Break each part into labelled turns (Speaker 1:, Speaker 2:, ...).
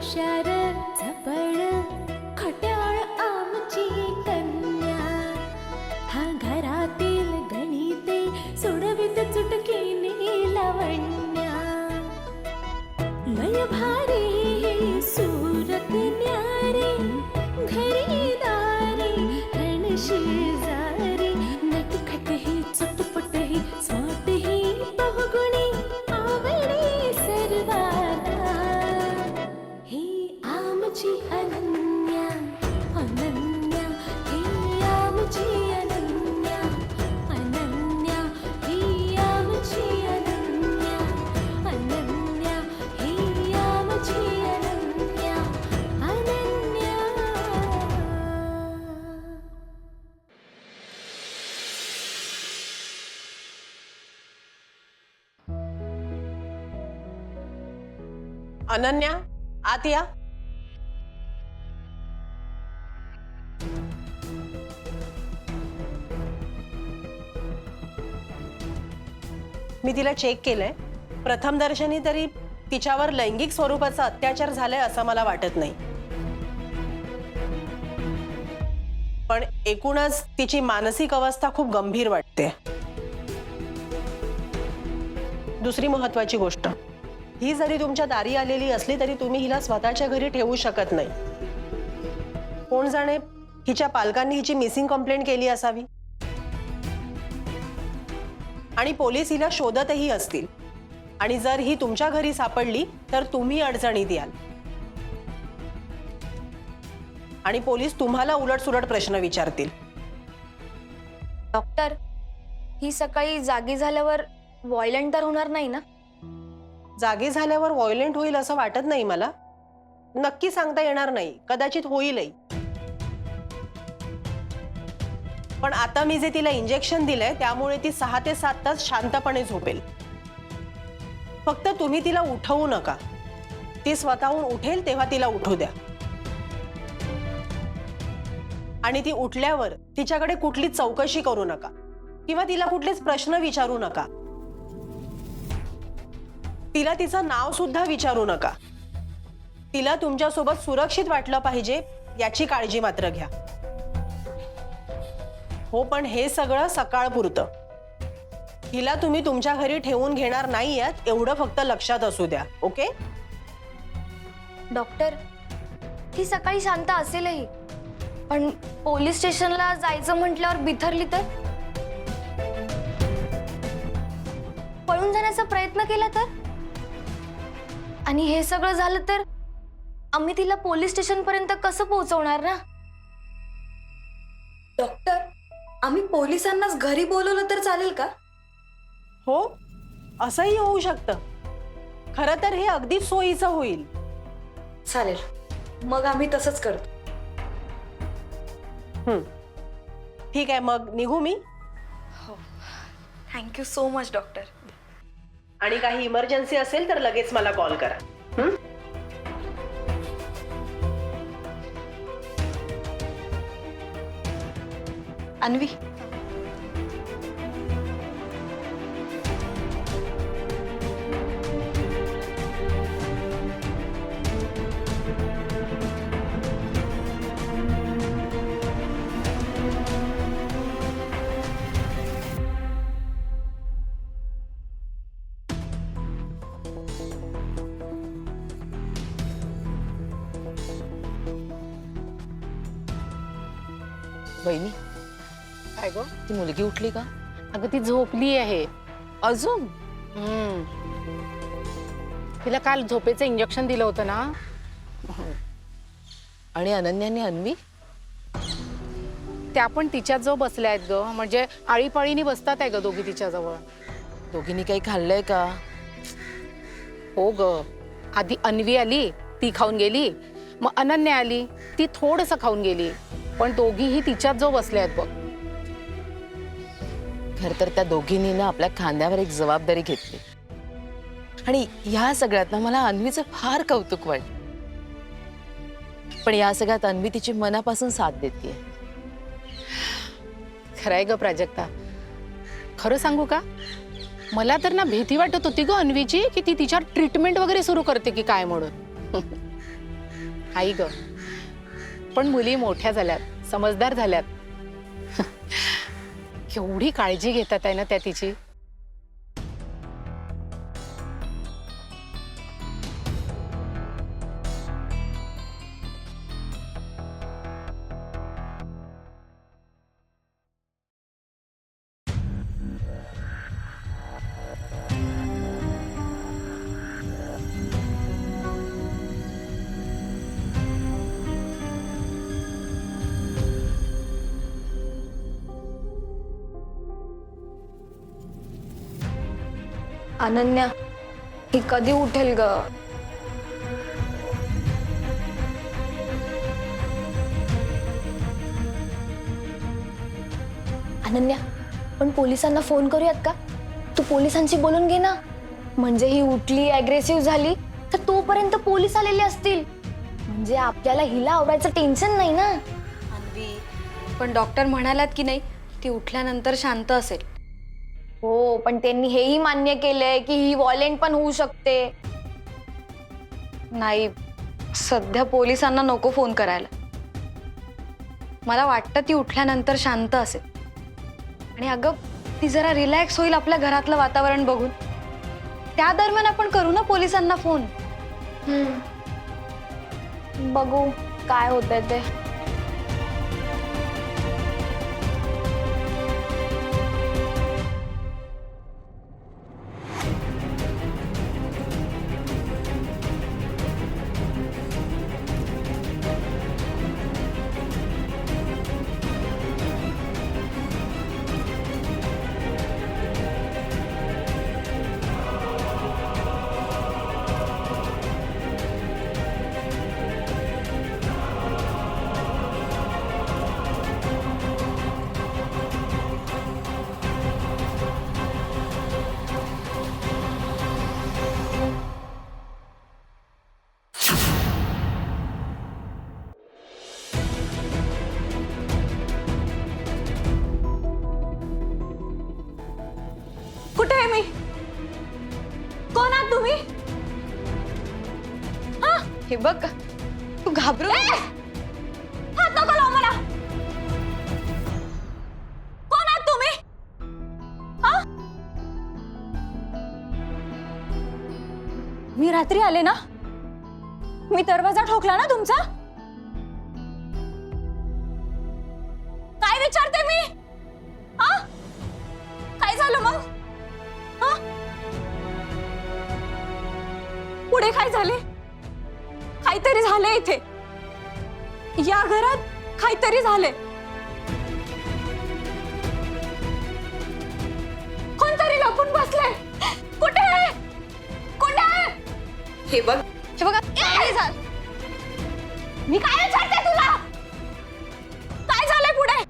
Speaker 1: shattered. आमची अनन्या अनन्या ही आमची अनन्या अनन्या ही आमची अनन्या अनन्या ही आमची अनन्या अनन्या
Speaker 2: अनन्या आत मी तिला चेक केलंय. प्रथम दर्शनी तरी तिच्यावर लैंगिक स्वरूपाचा अत्याचार झालाय असं मला वाटत नाही. पण एकूणच तिची मानसिक अवस्था खूप गंभीर वाटते. दुसरी महत्वाची गोष्ट. ही जरी तुमच्या दारी आलेली असली तरी तुम्ही हिला स्वतःच्या घरी ठेवू शकत नाही. कोण जाणे हिच्या पालकांनी हिची मिसिंग कंप्लेंट केली असावी? आणि पोलीस हिला शोधतही असतील. आणि जर ही तुमच्या घरी सापडली तर तुम्ही अडचणीत याल. आणि पोलीस तुम्हाला उलटसुलट प्रश्न विचारतील.
Speaker 3: डॉक्टर ही सकाळी जागी झाल्यावर व्हायलंट तर होणार नाही ना?
Speaker 2: जागे झाल्यावर व्हायलेंट होईल असं वाटत नाही मला. नक्की सांगता येणार नाही. कदाचित होईलही. पण आता मी जे तिला इंजेक्शन दिलंय त्यामुळे ती सहा ते सात तास शांतपणे झोपेल. फक्त तुम्ही तिला उठवू नका. ती स्वतःहून उठेल तेव्हा तिला उठू द्या. आणि ती उठल्यावर तिच्याकडे कुठलीच चौकशी करू नका. किंवा तिला कुठलेच प्रश्न विचारू नका. तिला तिचं नाव सुद्धा विचारू नका. तिला तुमच्यासोबत सुरक्षित वाटलं पाहिजे याची काळजी मात्र घ्या. हो पण हे सगळं सकाळपुरतं हिला तुम्ही तुमच्या घरी ठेवून घेणार नाही आहात एवढं फक्त लक्षात असू द्या ओके?
Speaker 3: डॉक्टर ही सकाळी शांत असेलही. पण पोलीस स्टेशनला जायचं म्हटल्यावर बिथरली तर? पळून जाण्याचा प्रयत्न केला तर? आणि हे सगळं झालं तर? आम्ही तिला पोलीस स्टेशन पर्यंत कसं पोहोचवणार ना?
Speaker 4: डॉक्टर आम्ही पोलिसांनाच घरी बोलवलं तर चालेल का?
Speaker 2: हो असंही होऊ शकतं. खरं तर हे अगदीच सोयीचं होईल.
Speaker 4: चालेल. मग आम्ही तसंच करतो.
Speaker 2: हं. ठीक आहे मग निघू मी.
Speaker 4: Thank you so much doctor
Speaker 2: आणि काही इमर्जन्सी असेल तर लगेच मला कॉल करा. हं?
Speaker 4: अन्वी?
Speaker 5: ती मुलगी उठली का?
Speaker 6: अगं ती झोपली आहे.
Speaker 5: अजून?
Speaker 6: हम्म. तिला काल झोपेचं इंजेक्शन दिलं होतं ना.
Speaker 5: आणि अनन्याने अन्वी?
Speaker 6: त्या पण तिच्याजवळ बसल्या आहेत ग. म्हणजे आळीपाळीनी बसतात आहे ग दोघी तिच्याजवळ.
Speaker 5: दोघींनी काही खाल्लंय का?
Speaker 6: हो ग. आधी अन्वी आली ती खाऊन गेली. मग अनन्या आली ती थोडस खाऊन गेली. पण दोघीही तिच्याच जवळ बसल्या आहेत बघ.
Speaker 5: खर तर त्या दोघींनी ना आपल्या खांद्यावर एक जबाबदारी घेतली. आणि ह्या सगळ्यात ना मला अन्वीचं फार कौतुक वाटलं पण या सगळ्यात अन्वी तिची मनापासून साथ देते
Speaker 6: खरंय ग प्राजक्ता. खरं सांगू का? मला तर ना भीती वाटत होती ग अन्वीची की ती तिच्यावर ट्रीटमेंट वगैरे सुरू करते की काय म्हणून. आई ग. पण मुली मोठ्या झाल्यात समजदार झाल्यात. एवढी काळजी घेतात आहे ना त्या तिची?
Speaker 3: अनन्या ही कधी उठेल ग? अनन्या पण पोलिसांना फोन करूयात का? तू पोलिसांशी बोलून घे ना. म्हणजे ही उठली अग्रेसिव्ह झाली तर तोपर्यंत पोलीस आलेले असतील. म्हणजे आपल्याला हिला आवडायचं टेन्शन नाही ना.
Speaker 4: अन्वी पण डॉक्टर म्हणालात की नाही ती उठल्यानंतर शांत असेल.
Speaker 3: हो पण त्यांनी हेही मान्य केलंय की ही वॉलेंट पण होऊ शकते.
Speaker 4: नाही सध्या पोलिसांना नको फोन करायला. मला वाटतं ती उठल्यानंतर शांत असेल. आणि अगं ती जरा रिलॅक्स होईल आपल्या घरातलं वातावरण बघून. त्या दरम्यान आपण करू ना पोलिसांना फोन?
Speaker 3: बघू काय होतंय ते.
Speaker 4: बघ. तू घाबरू
Speaker 7: हात नको लावू मला. कोण आहात तुम्ही? हा? मी रात्री आले ना? मी दरवाजा ठोकला ना तुमचा? या घरात काहीतरी झाले कोणतरी लपून बसले कुठे आहे? कुठे आहे?
Speaker 4: हे बघ.
Speaker 7: हे बघा काय झालं मी काय विचारते तुला? काय झालंय पुढे?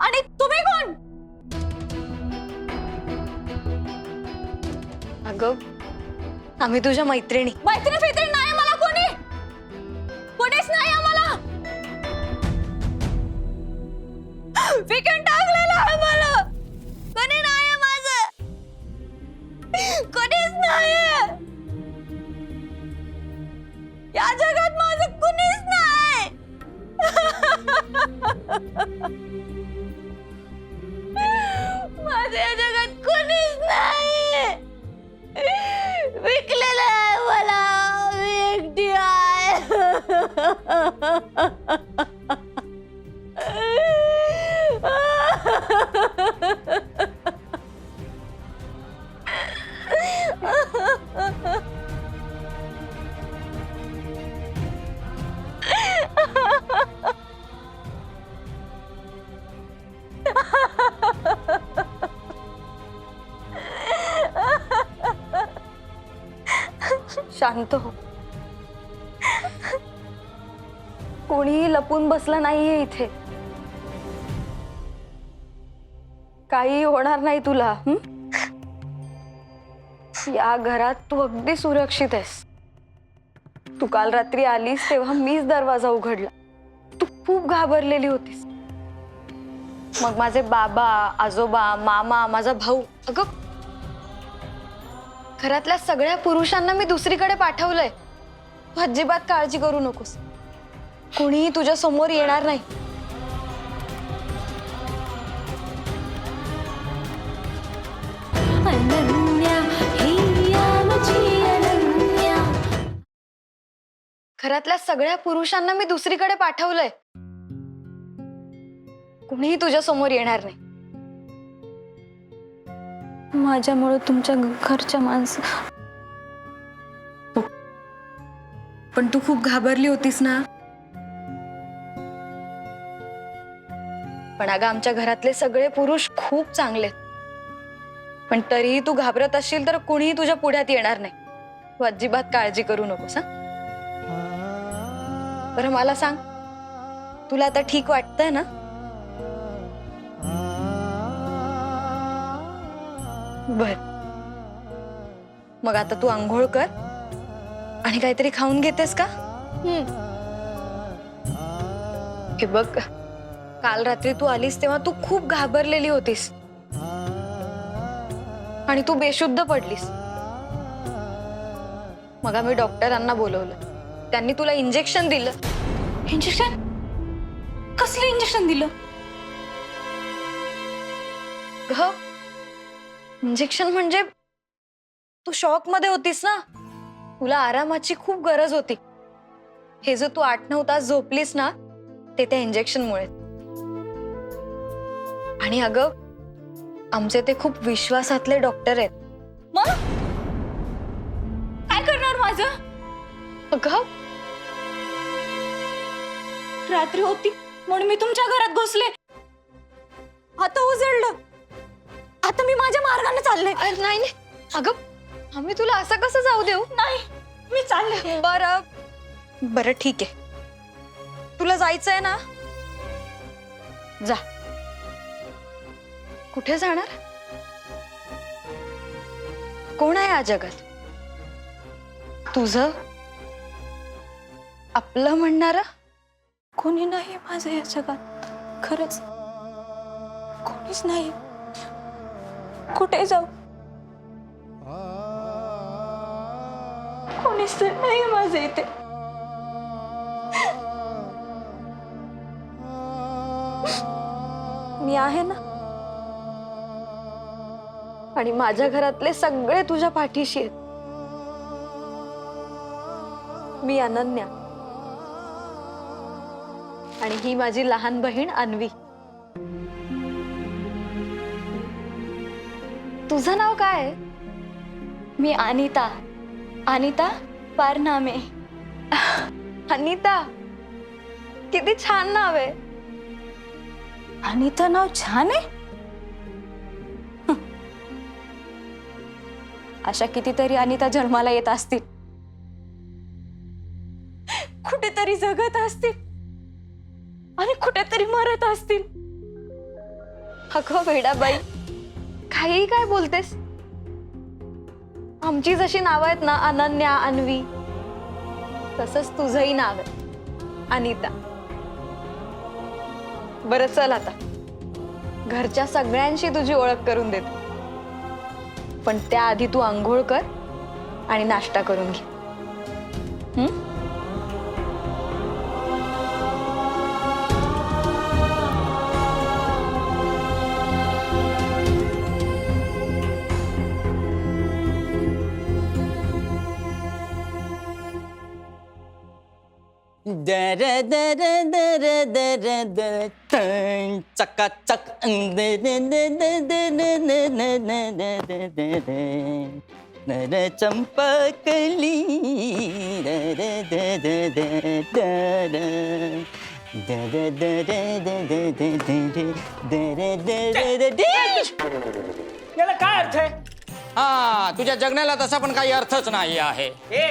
Speaker 7: आणि तुम्ही कोण?
Speaker 4: अगं आम्ही तुझ्या मैत्रिणी.
Speaker 7: मैत्रीण फित्रीण we can
Speaker 4: शांत हो कोणीही लपून बसलं नाहीये इथे. काही होणार नाही तुला या घरात तू अगदी सुरक्षित आहेस. तू काल रात्री आलीस तेव्हा मीच दरवाजा उघडला. तू खूप घाबरलेली होतीस. मग माझे बाबा आजोबा मामा माझा भाऊ अगं घरातल्या सगळ्या पुरुषांना मी दुसरीकडे पाठवलंय. तू अजिबात काळजी करू नकोस. कोणीही तुझ्या समोर येणार नाही. घरातल्या सगळ्या पुरुषांना मी दुसरीकडे पाठवलंय. कुणीही तुझ्या समोर येणार नाही. माझ्यामुळे तुमच्या घरच्या माणसं हो. पण तू खूप घाबरली होतीस ना. पण अगं आमच्या घरातले सगळे पुरुष खूप चांगले. पण तरीही तू घाबरत असशील तर कुणीही तुझ्या पुढ्यात येणार नाही. तू अजिबात काळजी करू नकोस हा? बरं मला सांग. तुला आता ठीक वाटतंय ना? बर. मग आता तू आंघोळ कर आणि काहीतरी खाऊन घेतेस का? हे बघ काल रात्री तू आलीस तेव्हा तू खूप घाबरलेली होतीस. आणि तू बेशुद्ध पडलीस. मग आम्ही डॉक्टरांना बोलवलं. त्यांनी तुला इंजेक्शन दिलं.
Speaker 8: इंजेक्शन कसलं इंजेक्शन दिलं?
Speaker 4: इंजेक्शन म्हणजे तू शॉकमध्ये होतीस ना? तुला आरामाची खूप गरज होती. हे जर तू आठ नऊ तास झोपलीस ना ते त्या इंजेक्शनमुळे आणि अगं आमचे ते खूप विश्वासातले डॉक्टर आहेत.
Speaker 8: मग? काय करणार माझं?
Speaker 4: अगं?
Speaker 8: रात्री होती म्हणून मी तुमच्या घरात घुसले. आता उजळलं. आता मी माझ्या मार्गाने चालले.
Speaker 4: अरे नाही नाही. अगं आम्ही तुला असं कसं जाऊ देऊ?
Speaker 8: नाही मी चालले.
Speaker 4: बरं. बरं ठीक आहे. तुला जायचंय ना? जा. कुठे जाणार? कोण आहे या जगात? तुझं? आपलं म्हणणार?
Speaker 8: कोणी नाही माझं या जगात. खरंच. कोणीच नाही. कुठे जाऊ? कोणीच तर नाही माझं इथे.
Speaker 4: मी आहे ना? आणि माझ्या घरातले सगळे तुझ्या पाठीशी आहेत. मी अनन्या. आणि ही माझी लहान बहीण अन्वी. तुझं नाव काय? आहे मी अनिता. अनिता पारनामे. अनिता किती छान नाव आहे.
Speaker 8: अनिता नाव छान आहे? अशा कितीतरी अनिता जन्माला येत असतील. कुठेतरी जगत असतील. आणि कुठेतरी मरत असतील.
Speaker 4: अगं वेडाबाई. काही काय बोलतेस? आमची जशी नावं आहेत ना अनन्या अन्वी तसंच तुझंही नाव आहे. अनिता. बरं चल आता. घरच्या सगळ्यांशी तुझी ओळख करून देते. पण त्याआधी तू आंघोळ कर आणि नाश्ता करून घे. हम्म
Speaker 9: दर दर दर दर दर तन चकाचक दर दर दर दर दर दर दर नर चंपकली दर दर दर दर दर दर दर दर दर दर
Speaker 10: याला काय अर्थ आहे
Speaker 9: हा तुझ्या जगण्याला तसा पण काही अर्थच नाही आहे
Speaker 10: ए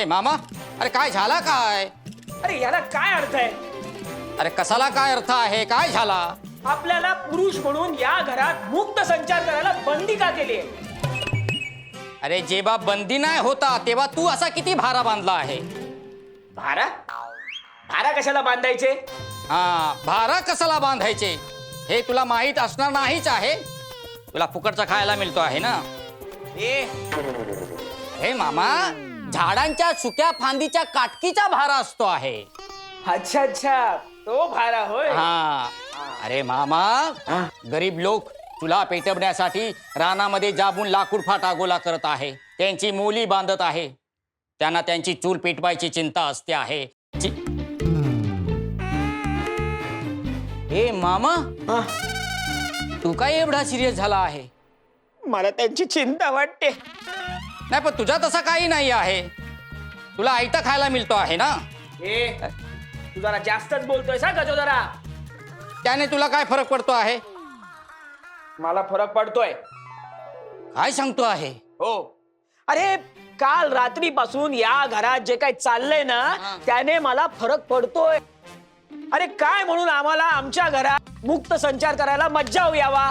Speaker 9: ए मामा अरे काय झाला काय?
Speaker 10: अरे याला काय अर्थ आहे?
Speaker 9: अरे कसाला काय अर्थ आहे? काय झाला?
Speaker 10: आपल्याला पुरुष म्हणून या घरात मुक्त संचार करायला बंदी का केली आहे?
Speaker 9: अरे जेव्हा बंदी नाही होता तेव्हा तू असा किती भारा बांधला आहे?
Speaker 10: भारा? भारा कशाला बांधायचे?
Speaker 11: हा भारा कसाला बांधायचे? हे तुला माहीत असणार नाहीच आहे. तुला फुकटचा खायला मिळतो आहे ना? ए. हे मामा झाडांच्या सुक्या फांदीच्या काटकीचा भारा असतो आहे.
Speaker 10: अच्छा अच्छा. तो भारा होय.
Speaker 11: हा. अरे मामा गरीब लोक तुला पेटवण्यासाठी रानामध्ये जाबून लाकूड फाटा गोला करत आहे. त्यांची मोली बांधत आहे. त्यांना त्यांची चूल पेटवायची चिंता असते आहे. चि- ए मामा
Speaker 10: हा,
Speaker 11: तू काय एवढा सिरियस झाला आहे?
Speaker 10: मला त्यांची चिंता वाटते.
Speaker 11: नाही पण तुझा तसा काही नाही आहे. तुला आयता खायला मिळतो आहे ना?
Speaker 10: ए तू जरा जास्तच बोलतोय सा गजो जरा.
Speaker 11: त्याने तुला काय फरक पडतो आहे?
Speaker 10: मला फरक पडतोय.
Speaker 11: काय सांगतो आहे?
Speaker 10: हो. अरे काल रात्रीपासून या घरात जे काही चाललंय ना त्याने मला फरक पडतोय. अरे काय म्हणून आम्हाला आमच्या घरात मुक्त संचार करायला मज्जा यावा?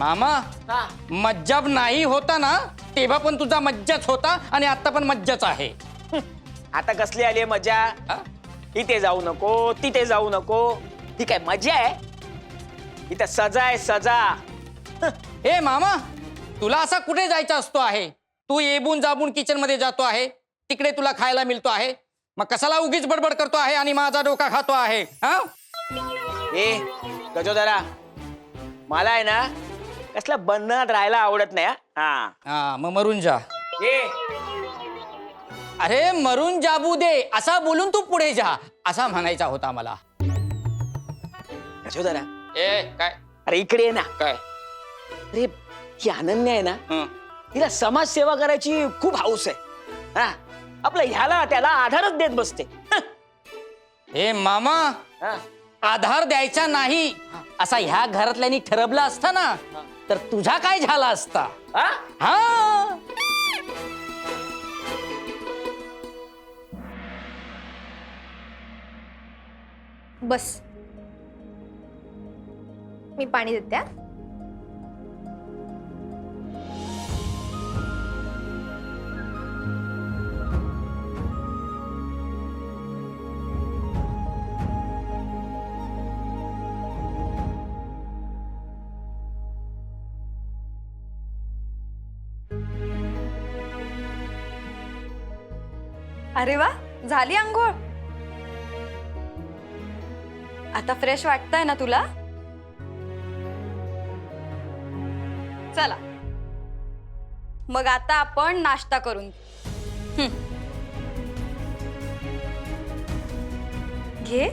Speaker 11: मामा
Speaker 10: हा.
Speaker 11: मज्जाब नाही होता ना तेव्हा पण तुझा मज्जाच होता आणि आता पण मज्जाच आहे.
Speaker 10: आता कसली आली आहे मजा
Speaker 11: हा?
Speaker 10: इथे जाऊ नको तिथे जाऊ नको. ही काय मजा आहे? इथं सजा आहे सजा.
Speaker 11: ए मामा तुला असा कुठे जायचा असतो आहे? तू येबून जाबून किचनमध्ये जातो आहे तिकडे तुला खायला मिळतो आहे. मग कशाला उगीच बडबड करतो आहे आणि माझा डोका खातो आहे हा?
Speaker 10: ए गजोदरा मला आहे ना कसल्या बंधनात राहायला आवडत नाही हा. हा
Speaker 11: हा मग मरून जा. अरे मरून जाबू दे. असा बोलून तू पुढे जा असा म्हणायचा होता मला. ए काय?
Speaker 10: अरे इकडे ये ना.
Speaker 11: काय?
Speaker 10: अरे ही अनन्या आहे ना
Speaker 11: हं.
Speaker 10: तिला समाजसेवा करायची खूप हाऊस आहे. हा. आपलं ह्याला त्याला आधारच देत बसते. हं.
Speaker 11: मामा.
Speaker 10: हा.
Speaker 11: आधार द्यायचा नाही. असा ह्या घरातल्यांनी ठरवलं असतं ना. तर तुझा काय झाला असता
Speaker 10: हा?
Speaker 11: हा
Speaker 1: बस मी पाणी देते हा. अरे वा झाली आंघोळ. आता फ्रेश वाटतंय ना तुला? चला. मग आता आपण नाश्ता करून घे.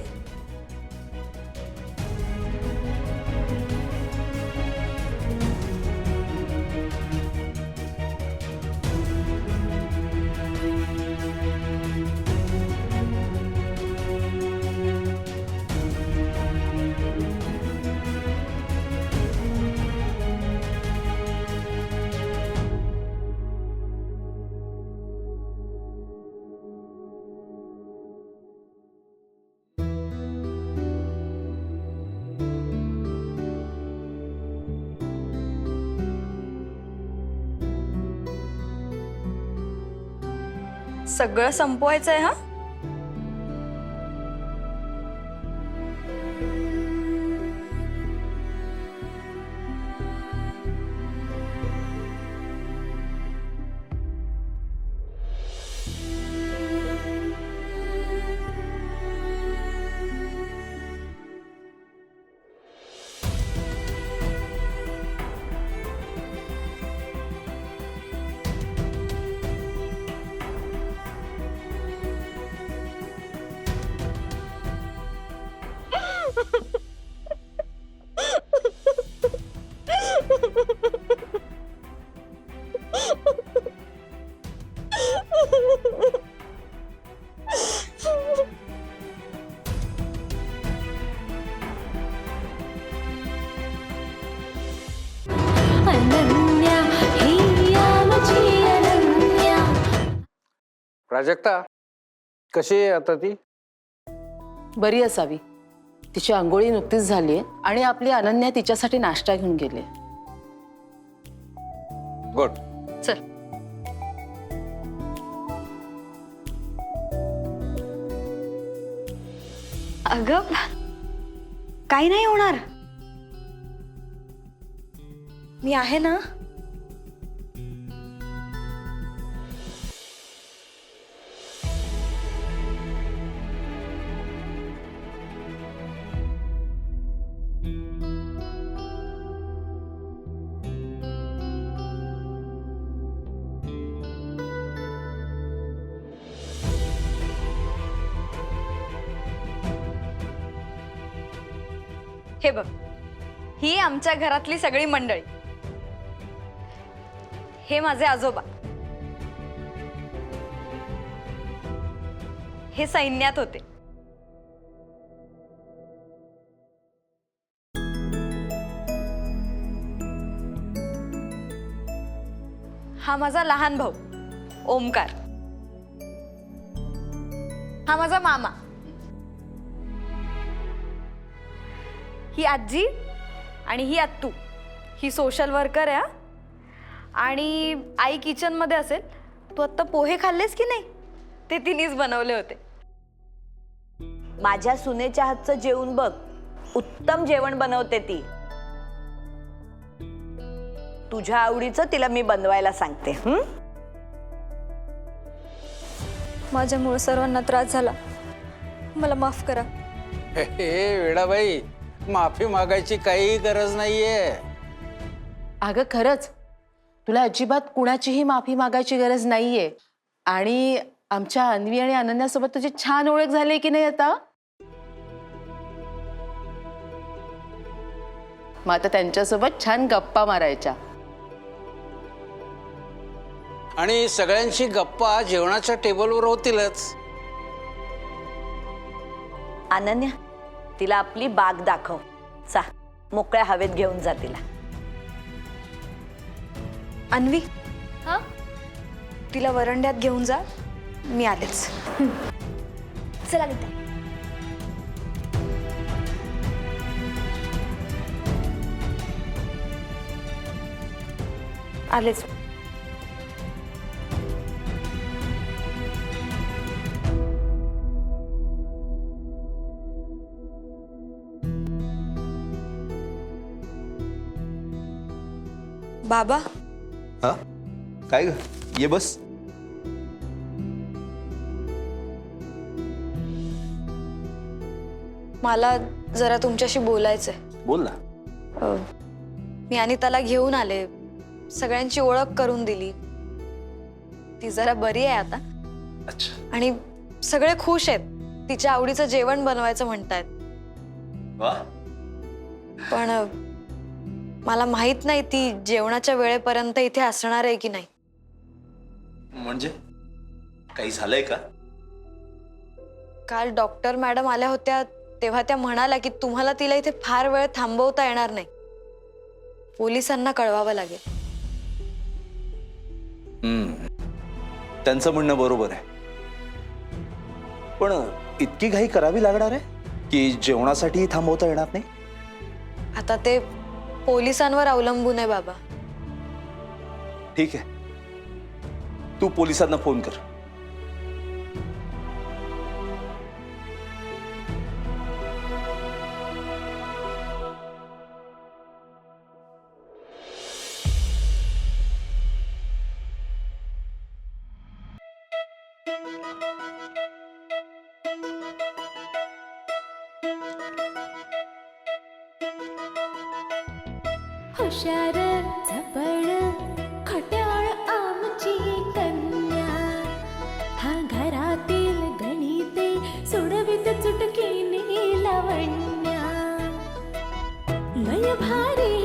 Speaker 1: सगळं
Speaker 12: संपवायचं आहे हा?
Speaker 13: प्राजक्ता कशी आहे आता ती?
Speaker 5: बरी असावी. तिची आंघोळी नुकतीच झाली आहे आणि आपली अनन्या तिच्यासाठी नाश्ता घेऊन गेली
Speaker 13: गुड.
Speaker 4: चल. अगं काही नाही होणार. मी आहे ना? हे बघ ही आमच्या घरातली सगळी मंडळी. हे माझे आजोबा. हे सैन्यात होते. हा माझा लहान भाऊ ओमकार. हा माझा मामा. ही आजी आणि ही आत्तू ही सोशल वर्कर आहे आणि आई किचनमध्ये असेल तू आत्ता पोहे खाल्लेस की नाही? ते तिनेच बनवले होते.
Speaker 14: माझ्या सुनेच्या हातचं जेवण बघ. उत्तम जेवण बनवते ती. तुझ्या आवडीचं तिला मी बनवायला सांगते. हं?
Speaker 4: माझ्यामुळे सर्वांना त्रास झाला. मला माफ करा.
Speaker 13: हे वेडाबाई माफी मागायची काही गरज नाहीये.
Speaker 5: अगं खरंच. तुला अजिबात कुणाचीही माफी मागायची गरज नाहीये. आणि आमच्या अन्वी आणि अनन्यासोबत तुझी छान ओळख झाली की नाही आता? मग आता त्यांच्यासोबत छान गप्पा मारायच्या.
Speaker 13: आणि सगळ्यांची गप्पा जेवणाच्या टेबलवर होतीलच.
Speaker 14: अनन्या तिला आपली बाग दाखव. चा मोकळ्या हवेत घेऊन जा तिला.
Speaker 4: अन्वी. हा? तिला वरंड्यात घेऊन जा. मी आलेच.
Speaker 3: चला गीता
Speaker 4: आलेच. बाबा.
Speaker 15: हा? काय ग? ये बस.
Speaker 4: मला जरा तुमच्याशी बोलायचंय.
Speaker 15: बोल ना.
Speaker 4: मी आणि त्याला घेऊन आले. सगळ्यांची ओळख करून दिली. ती जरा बरी आहे आता.
Speaker 15: अच्छा.
Speaker 4: आणि सगळे खुश आहेत. तिच्या आवडीचं जेवण बनवायचं म्हणतायत.
Speaker 15: वा.
Speaker 4: पण अ, मला माहीत नाही ती जेवणाच्या वेळेपर्यंत इथे असणार आहे की नाही.
Speaker 15: म्हणजे? काही झालंय का?
Speaker 4: काल डॉक्टर मॅडम आल्या होत्या तेव्हा त्या म्हणाल्या की तुम्हाला तिला इथे फार वेळ थांबवता येणार नाही. पोलिसांना कळवावं लागेल.
Speaker 15: हम्म. त्यांचं म्हणणं बरोबर आहे. पण इतकी घाई करावी लागणार आहे की जेवणासाठी थांबवता येणार नाही?
Speaker 4: आता ते पोलिसांवर अवलंबून आहे बाबा.
Speaker 15: ठीक आहे. तू पोलिसांना फोन कर.
Speaker 12: ভারী